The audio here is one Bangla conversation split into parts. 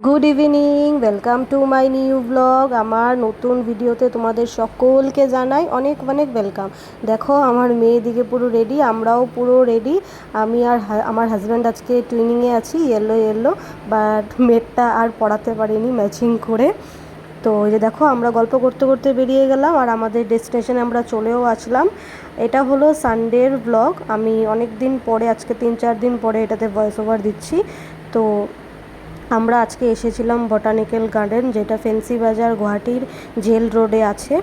Good evening welcome to my new blog আমার নতুন ভিডিওতে তোমাদের সকলকে জানাই অনেক অনেক ওয়েলকাম দেখো, আমার মেয়ে দিকে পুরো রেডি আমরাও পুরো রেডি আমি আর আমার হাজব্যান্ড আজকে টুইনিংয়ে আছি ইয়েলো ইয়েলো বাট মেয়েরটা আর পড়াতে পারিনি ম্যাচিং করে। তো এই যে দেখো, আমরা গল্প করতে করতে বেরিয়ে গেলাম আর আমাদের ডেস্টিনেশনে আমরা চলেও আসলাম। এটা হলো সানডের ব্লগ আমি অনেক দিন পরে, আজকে তিন চার দিন পরে এটাতে ভয়েস ওভার দিচ্ছি। তো আমরা আজকে এসেছিলাম বটানিক্যাল গার্ডেন যেটা ফেন্সি বাজার গুয়াহাটির জেল রোডে আছে।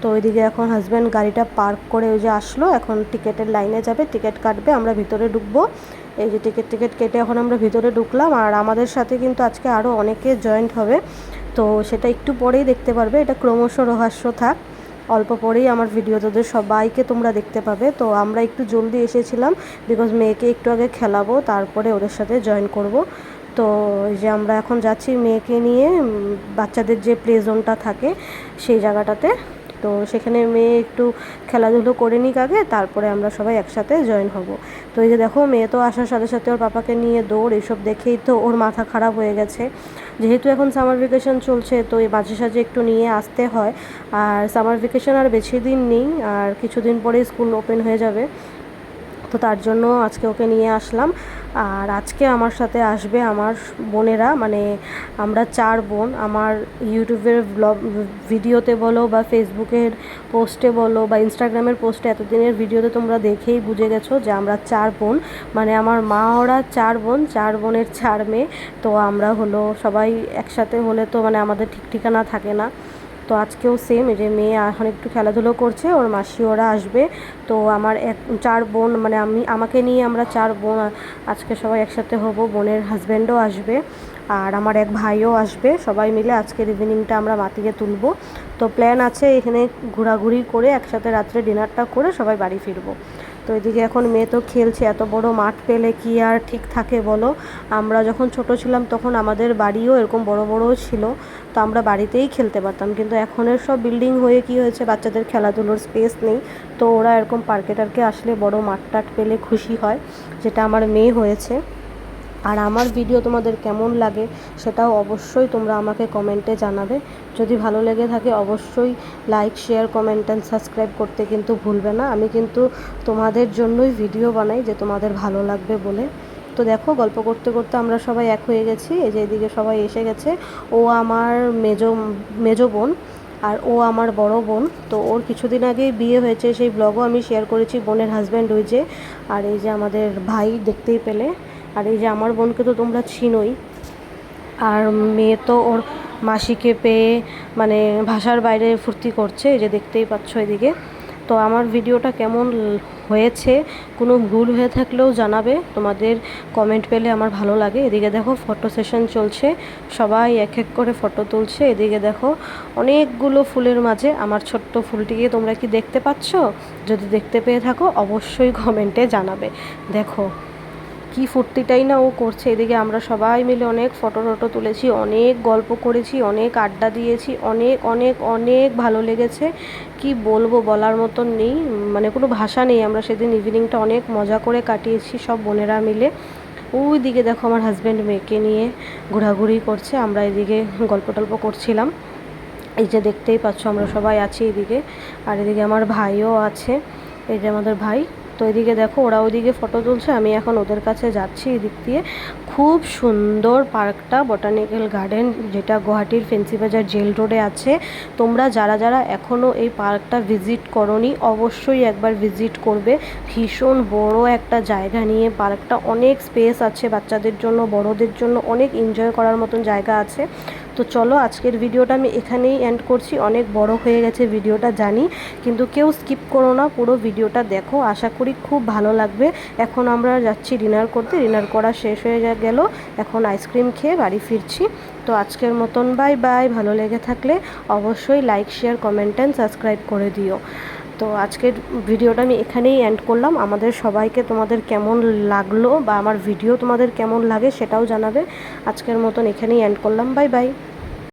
তো ওইদিকে এখন হাজব্যান্ড গাড়িটা পার্ক করে ওই যে আসলো, এখন টিকিটের লাইনে যাবে টিকিট কাটবে, আমরা ভিতরে ঢুকবো। এই যে টিকিট টিকিট কেটে এখন আমরা ভিতরে ঢুকলাম, আর আমাদের সাথে কিন্তু আজকে আরও অনেকে জয়েন্ট হবে। তো সেটা একটু পরেই দেখতে পারবে, এটা ক্রমশ রহস্য থাক। অল্প পরেই আমার ভিডিও তোদের সবাইকে তোমরা দেখতে পাবে। তো আমরা একটু জলদি এসেছিলাম বিকজ মেয়েকে একটু আগে খেলাবো, তারপরে ওদের সাথে জয়েন করব। তো যে আমরা এখন যাচ্ছি মেয়েকে নিয়ে বাচ্চাদের যে প্লে জোনটা থাকে সেই জায়গাটাতে। তো সেখানে মেয়ে একটু খেলাধুলো করে নিক আগে, তারপরে আমরা সবাই একসাথে জয়েন হব। তো এই যে দেখো, মেয়ে তো আসার সাথে সাথে ওর পাপাকে নিয়ে দৌড় এইসব দেখেই তো ওর মাথা খারাপ হয়ে গেছে। যেহেতু এখন সামার ভেকেশন চলছে, তো এই মাঝে সাঝে একটু নিয়ে আসতে হয়। আর সামার ভেকেশন আর বেশি দিন নেই, আর কিছুদিন পরেই স্কুল ওপেন হয়ে যাবে। তো তার জন্য আজকে ওকে নিয়ে আসলাম। আর আজকে আমার সাথে আসবে আমার বোনেরা মানে আমরা চার বোন। আমার ইউটিউবের ব্লগ ভিডিওতে বলো বা ফেসবুকের পোস্টে বলো বা ইনস্টাগ্রামের পোস্টে এতদিনের ভিডিওতে তোমরা দেখেই বুঝে গেছো যে আমরা চার বোন। মানে আমার মা, ওরা চার বোন, চার বোনের চার মেয়ে। তো আমরা হলো সবাই একসাথে হলে তো মানে আমাদের ঠিক ঠিকানা থাকে না। তো আজকেও সেম এই যে মেয়ে এখন একটু খেলাধুলো করছে, ওর মাসি ওরা আসবে। তো আমার এক, চার বোন মানে আমি, আমাকে নিয়ে আমরা চার বোন, আজকে সবাই একসাথে হব, বোনের হাজব্যান্ডও আসবে, আর আমার এক ভাইও আসবে, সবাই মিলে আজকের ইভিনিংটা আমরা মাতিয়ে তুলবো। তো প্ল্যান আছে এখানে ঘোরাঘুরি করে একসাথে রাত্রে ডিনারটা করে সবাই বাড়ি ফিরবো। তো এদিকে এখন মেয়ে তো খেলছে, এত বড় মাঠ পেলে কি আর ঠিক থাকে বলো? আমরা যখন ছোট ছিলাম তখন আমাদের বাড়িও এরকম বড় বড়ও ছিল, তো আমরা বাড়িতেই খেলতে পারতাম। কিন্তু এখনের সব বিল্ডিং হয়ে কি হয়েছে, বাচ্চাদের খেলাধুলোর স্পেস নেই, তো ওরা এরকম পার্কে টার্কে আসলে বড় মাঠ টাট পেলে খুশি হয়, যেটা আমার মেয়ে হয়েছে। আর আমার ভিডিও তোমাদের কেমন লাগে সেটাও অবশ্যই তোমরা আমাকে কমেন্টে জানাবে। যদি ভালো লেগে থাকে অবশ্যই like share comment and subscribe করতে কিন্তু ভুলবে না। আমি কিন্তু তোমাদের জন্যই ভিডিও বানাই যে তোমাদের ভালো লাগবে বলে। তো দেখো, গল্প করতে করতে আমরা সবাই এক হয়ে গেছি। এই যে এদিকে সবাই এসে গেছে। ও আমার মেজো মেজো বোন আর ও আমার বড় বোন। তো ওর কিছুদিন আগেই বিয়ে হয়েছে। সেই ব্লগও আমি শেয়ার করেছি বোনের হাজব্যান্ড ওই যে। আর এই যে আমাদের ভাই দেখতেই পেলে। আর এই যে আমার বোনকে তো তোমরা চিনোই। আর মেয়ে তো ওর মাসিকে পেয়ে মানে ভাষার বাইরে ফুর্তি করছে, এই যে দেখতেই পাচ্ছ এদিকে। তো আমার ভিডিওটা কেমন হয়েছে, কোনো ভুল হয়ে থাকলেও জানাবে। তোমাদের কমেন্ট পেলে আমার ভালো লাগে। এদিকে দেখো ফটো সেশন চলছে। সবাই এক এক করে ফটো তুলছে। এদিকে দেখো, অনেকগুলো ফুলের মাঝে আমার ছোট্ট ফুলটিকে তোমরা কি দেখতে পাচ্ছ? যদি দেখতে পেয়ে থাকো, অবশ্যই কমেন্টে জানাবে। দেখো কি ফুর্তিটাই না ও করছে। এদিকে আমরা সবাই মিলে অনেক ফটো টটো তুলেছি, অনেক গল্প করেছি, অনেক আড্ডা দিয়েছি, অনেক অনেক অনেক ভালো লেগেছে। কি বলব বলার মতন নেই মানে কোনো ভাষা নেই। আমরা সেদিন ইভিনিংটা অনেক মজা করে কাটিয়েছি সব বোনেরা মিলে। ওই দিকে দেখো আমার হাজব্যান্ড মেয়েকে নিয়ে ঘোরাঘুরি করছে, আমরা এদিকে গল্প টল্প করছিলাম। এই যে দেখতেই পাচ্ছ আমরা সবাই আছি এদিকে। আর এদিকে আমার ভাইও আছে, এই যে আমাদের ভাই। তো এদিকে দেখো, ওরা ওদিকে ফটো তুলছে, আমি এখন ওদের কাছে যাচ্ছি এদিক দিয়ে। খুব সুন্দর পার্কটা বটানিক্যাল গার্ডেন যেটা গুয়াহাটির ফেন্সি বাজার জেল রোডে আছে। তোমরা যারা যারা এখনও এই পার্কটা ভিজিট করনি, অবশ্যই একবার ভিজিট করবে। ভীষণ বড় একটা জায়গা নিয়ে পার্কটা, অনেক স্পেস আছে বাচ্চাদের জন্য, বড়দের জন্য, অনেক এনজয় করার মতন জায়গা আছে। তো চলো, আজকের ভিডিওটা আমি এখানেই এন্ড করছি। অনেক বড় হয়ে গেছে ভিডিওটা, জানি। কিন্তু কেউ স্কিপ করো না, পুরো ভিডিওটা দেখো। আশা করি খুব ভালো লাগবে। এখন আমরা যাচ্ছি ডিনার করতে। ডিনার করা শেষ হয়ে গেল। এখন আইসক্রিম খেয়ে বাড়ি ফিরছি। তো আজকের মতন বাই বাই ভালো লেগে থাকলে অবশ্যই like share comment and subscribe করে দিও। তো আজকের ভিডিওটা আমি এখানেই এন্ড করলাম। আমাদের সবাইকে তোমাদের কেমন লাগল বা আমার ভিডিও তোমাদের কেমন লাগে সেটাও জানাবে। আজকের মতন এখানেই এন্ড করলাম। Bye bye